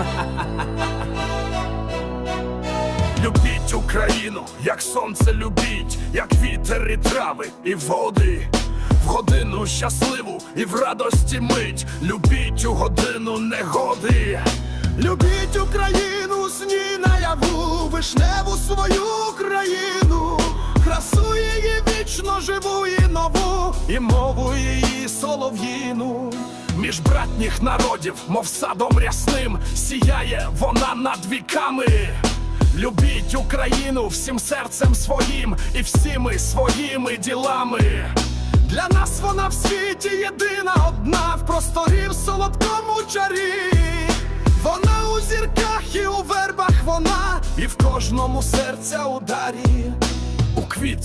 Любіть Україну, як сонце любіть, як вітер і трави, і води. В годину щасливу і в радості мить. Любіть у годину негоди. Любіть Україну, сні наяву, вишневу свою країну, красу її вічно живу і нову, і мову її між братніх народів, мов садом рясним, сіяє вона над віками. Любіть Україну всім серцем своїм і всіми своїми ділами. Для нас вона в світі єдина одна в просторі в солодкому чарі. Вона у зірках і у вербах вона, і в кожному серця ударі. У квітці